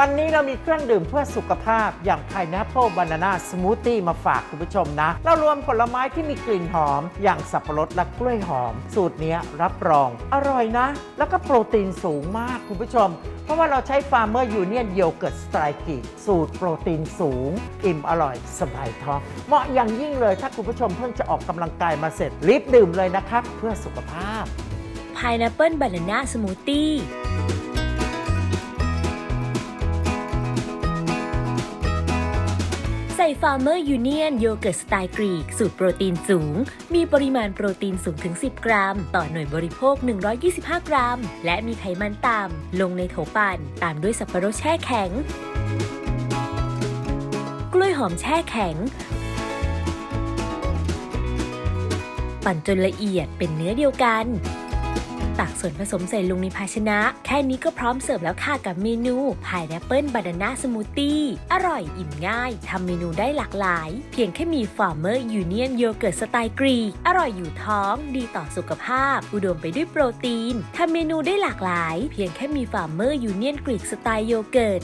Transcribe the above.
วันนี้เรามีเครื่องดื่มเพื่อสุขภาพอย่าง Pineapple Banana Smoothie มาฝากคุณผู้ชมนะ เรารวมผลไม้ที่มีกลิ่นหอม อย่างสับปะรดและกล้วยหอม สูตรนี้รับรอง อร่อยนะ แล้วก็โปรตีนสูงมากคุณผู้ชม เพราะว่าเราใช้ Farmer Union Yogurt s t r i k e สูตรโปรตีนสูง อิ่มอร่อยสบายท้องเหมาะอย่างยิ่งเลยถ้าคุณผู้ชมเพิ่งจะออกกำลังกายมาเสร็จรีบดื่มเลยนะครับเพื่อสุขภาพ Pineapple Banana Smoothie ใส่ Farmer Union โยเกิร์ตสไตล์กรีก สูตรโปรตีนสูง มีปริมาณโปรตีนสูงถึง 10 กรัม ต่อหน่วยบริโภค 125 กรัม และมีไขมันต่ำลงในโถปั่นตามด้วยสับปะรดแช่แข็ง กล้วยหอมแช่แข็ง ปั่นจนละเอียดเป็นเนื้อเดียวกัน ตักส่วนผสมใส่ลงในภาชนะ แค่นี้ก็พร้อมเสิร์ฟแล้วค่ะกับเมนูพายแอปเปิลบานาน่าสมูทตี้อร่อยอิ่มง่ายทำเมนูได้หลากหลาย เพียงแค่มีฟาร์เมอร์ยูเนียนโยเกิร์ตสไตล์กรีกอร่อยอยู่ท้อง ดีต่อสุขภาพ อุดมไปด้วยโปรตีนทำเมนูได้หลากหลาย เพียงแค่มีฟาร์เมอร์ยูเนียนกรีกสไตล์โยเกิร์ต